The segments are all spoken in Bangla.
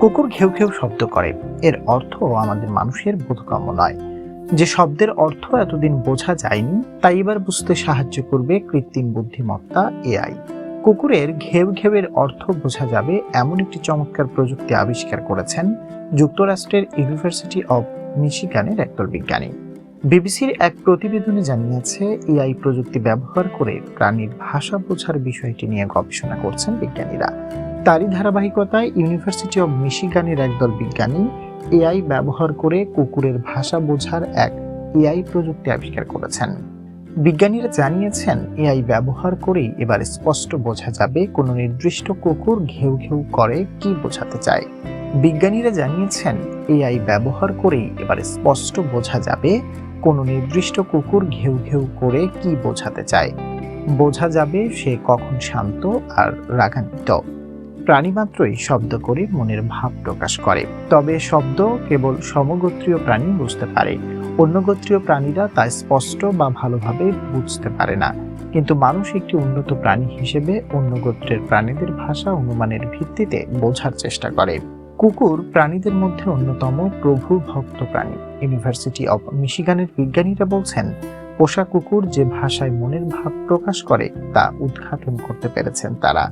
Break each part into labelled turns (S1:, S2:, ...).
S1: কুকুর ঘেউ ঘেউ শব্দ করে। এর অর্থ আমাদের মানুষের বোধগম্য নয়। যে শব্দের অর্থ এতদিন বোঝা যায়নি, তাই এবার বুঝতে সাহায্য করবে কৃত্রিম বুদ্ধিমত্তা এআই। কুকুরের ঘেউ ঘেউয়ের অর্থ বোঝা যাবে এমন একটি চমৎকার প্রযুক্তি আবিষ্কার করেছেন যুক্তরাষ্ট্রের ইউনিভার্সিটি অব মিশিগানের একদল বিজ্ঞানী। বিবিসির এক প্রতিবেদনে জানিয়েছে, এআই প্রযুক্তি ব্যবহার করে প্রাণীর ভাষা বোঝার বিষয়টি নিয়ে গবেষণা করছেন বিজ্ঞানীরা। তারই ধারাবাহিকতায় ইউনিভার্সিটি অব মিশিগানের একদল বিজ্ঞানী এআই ব্যবহার করে কুকুরের ভাষা বোঝার এক এআই প্রযুক্তি আবিষ্কার করেছেন। বিজ্ঞানীরা জানিয়েছেন, এআই ব্যবহার করেই এবার স্পষ্ট বোঝা যাবে কোনো নির্দিষ্ট কুকুর ঘেউ ঘেউ করে কি বোঝাতে চায়। বিজ্ঞানীরা জানিয়েছেন, এআই ব্যবহার করেই এবার স্পষ্ট বোঝা যাবে কোনো নির্দিষ্ট কুকুর ঘেউ ঘেউ করে কি বোঝাতে চায়। বোঝা যাবে সে কখন শান্ত আর রাগান্বিত। প্রাণী মাত্রই শব্দ করে মনের ভাব প্রকাশ করে। তবে শব্দ কেবল সমগোত্রীয় প্রাণী বুঝতে পারে। অন্য গোত্রীয় প্রাণীরা তা স্পষ্ট বা ভালোভাবে বুঝতে পারে না। কিন্তু মানুষ একটি উন্নত প্রাণী হিসেবে অন্য গোত্রের প্রাণীদের ভাষা অনুমানের ভিত্তিতে বোঝার চেষ্টা করে। কুকুর প্রাণীদের মধ্যে অন্যতম প্রভু ভক্ত প্রাণী। ইউনিভার্সিটি অব মিশিগানের বিজ্ঞানীরা বলছেন, পোষা কুকুর যে ভাষায় মনের ভাব প্রকাশ করে, তা উদ্ঘাটন করতে পেরেছেন তারা।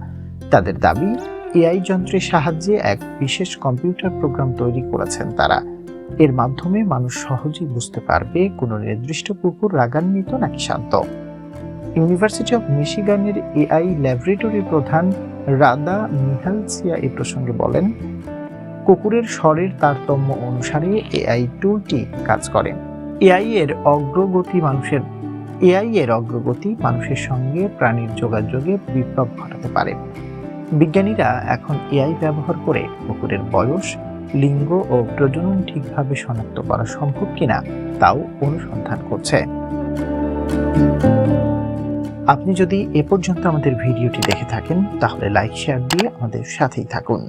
S1: তাদের দাবি, এআই যন্ত্রের সাহায্যে এক বিশেষ কম্পিউটার প্রোগ্রাম তৈরি করেছেন তারা। এর মাধ্যমে মানুষ সহজেই বুঝতে পারবে, কোনো নির্দিষ্ট কুকুর রাগান্বিত নাকি শান্ত। ইউনিভার্সিটি অফ মিশিগানের এআই ল্যাবরেটরি প্রধান রাদা মিহালসিয়া এ প্রসঙ্গে বলেন কুকুরের স্বরের তারতম্য অনুসারে এআই টুলটি কাজ করে। এআই এর অগ্রগতি মানুষের, এআই এর অগ্রগতি মানুষের সঙ্গে প্রাণীর যোগাযোগে বিপ্লব ঘটাতে পারে। বিজ্ঞানীরা এখন এআই ব্যবহার করে কুকুরের বয়স, লিঙ্গ ও প্রজনন ঠিকভাবে শনাক্ত করা সম্ভব কিনা তাও অনুসন্ধান করছে। আপনি যদি এ পর্যন্ত আমাদের ভিডিওটি দেখে থাকেন, তাহলে লাইক শেয়ার দিয়ে আমাদের সাথেই থাকুন।